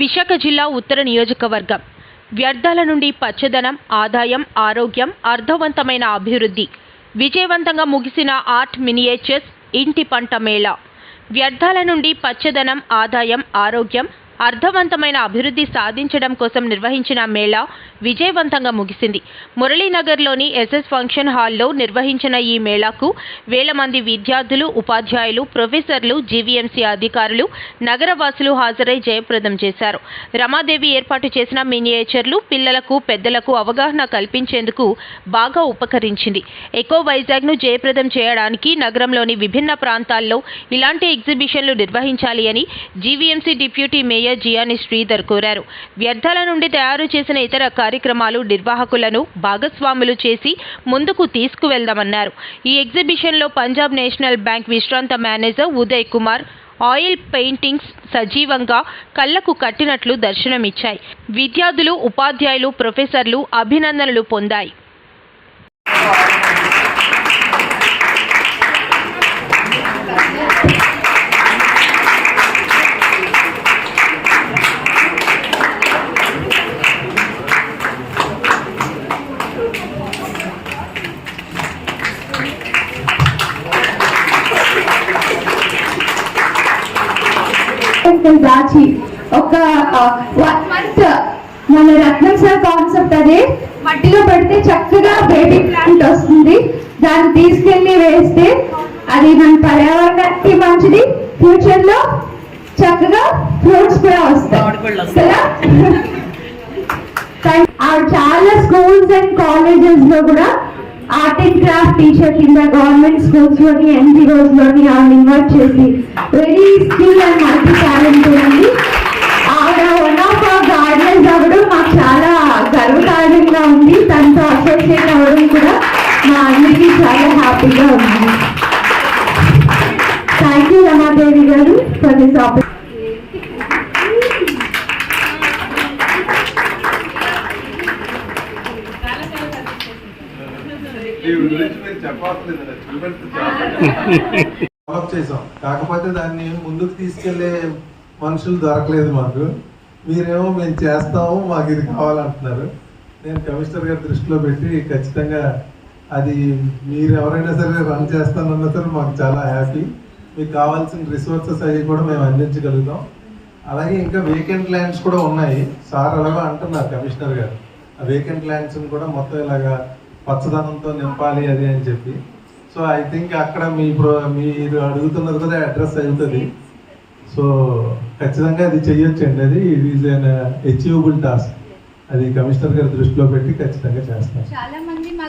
విశాఖ జిల్లా ఉత్తర నియోజకవర్గం. వ్యర్థాల నుండి పచ్చదనం ఆదాయం ఆరోగ్యం అర్థవంతమైన అభివృద్ధి. విజయవంతంగా ముగిసిన ఆర్ట్ మినియేచర్స్ ఇంటి పంట మేళా. వ్యర్థాల నుండి పచ్చదనం ఆదాయం ఆరోగ్యం అర్థవంతమైన అభివృద్ధి సాధించడం కోసం నిర్వహించిన మేళా విజయవంతంగా ముగిసింది. మురళీనగర్లోని ఎస్ఎస్ ఫంక్షన్ హాల్లో నిర్వహించిన ఈ మేళాకు వేల మంది విద్యార్థులు ఉపాధ్యాయులు ప్రొఫెసర్లు జీవీఎంసీ అధికారులు నగరవాసులు హాజరై జయప్రదం చేశారు. రమాదేవి ఏర్పాటు చేసిన మినియేచర్లు పిల్లలకు పెద్దలకు అవగాహన కల్పించేందుకు బాగా ఉపకరించింది. ఎకో వైజాగ్ను జయప్రదం చేయడానికి నగరంలోని విభిన్న ప్రాంతాల్లో ఇలాంటి ఎగ్జిబిషన్లు నిర్వహించాలి అని GVMC deputy mayor Jiyani Sridhar కోరారు. వ్యర్థాల నుండి తయారు చేసిన ఇతర కార్యక్రమాలు నిర్వాహకులను భాగస్వాములు చేసి ముందుకు తీసుకువెళ్దామన్నారు. ఈ ఎగ్జిబిషన్లో పంజాబ్ నేషనల్ బ్యాంక్ విశ్రాంత manager Uday Kumar oil paintings సజీవంగా కళ్ళకు కట్టినట్లు దర్శనమిచ్చాయి. విద్యార్థులు ఉపాధ్యాయులు ప్రొఫెసర్లు అభినందనలు పొందాయి. అంకుల్ దాచి ఒక వన్ మంత్ మన రత్నం సార్ కాన్సెప్ట్ అదే. మట్టిలో పెడితే చక్కగా బేబీ ప్లాంట్ వస్తుంది. దాన్ని తీసుకెళ్ళి వేస్తే అది మన పర్యావరణానికి మంచిది. ఫ్యూచర్లో చక్కగా ఫ్రూట్స్ కూడా వస్తాయి. కదా? చాలా స్కూల్స్ అండ్ కాలేజెస్లో కూడా ఆర్ట్ అండ్ క్రాఫ్ట్ టీచర్ కింద గవర్నమెంట్ స్కూల్స్లోని ఎన్జిఓస్లోని ఆవిడ ఇన్వైట్ చేసి very skill and multi associate అవ్వడం కూడా మా అందరికీ చాలా హ్యాపీగా ఉంది థ్యాంక్ యూ రమాదేవి గారు ఫర్ దిస్ ఆపర్చునిటీ చేసాం కాకపోతే దాన్ని ముందుకు తీసుకెళ్ళే మనుషులు దొరకలేదు మాకు. మీరేమో మేము చేస్తాము మాకు ఇది కావాలంటున్నారు. నేను కమిషనర్ గారి దృష్టిలో పెట్టి ఖచ్చితంగా అది మీరు ఎవరైనా సరే రన్ చేస్తానన్నా సరే మాకు చాలా హ్యాపీ మీకు కావాల్సిన రిసోర్సెస్ అవి కూడా మేము అందించగలుగుతాం. అలాగే ఇంకా వేకెంట్ ల్యాండ్స్ కూడా ఉన్నాయి. సార్ అలాగా అంటున్నారు కమిషనర్ గారు. ఆ వేకెంట్ ల్యాండ్స్ని కూడా మొత్తం ఇలాగా పచ్చదనంతో నింపాలి అది అని చెప్పి. సో ఐ థింక్ అక్కడ మీ మీరు అడుగుతున్నది కూడా అడ్రస్ అవుతుంది. సో ఖచ్చితంగా అది చెయ్యొచ్చండి అది it is an achievable task అది కమిషనర్ గారి దృష్టిలో పెట్టి ఖచ్చితంగా చేస్తాం. చాలా మంది మా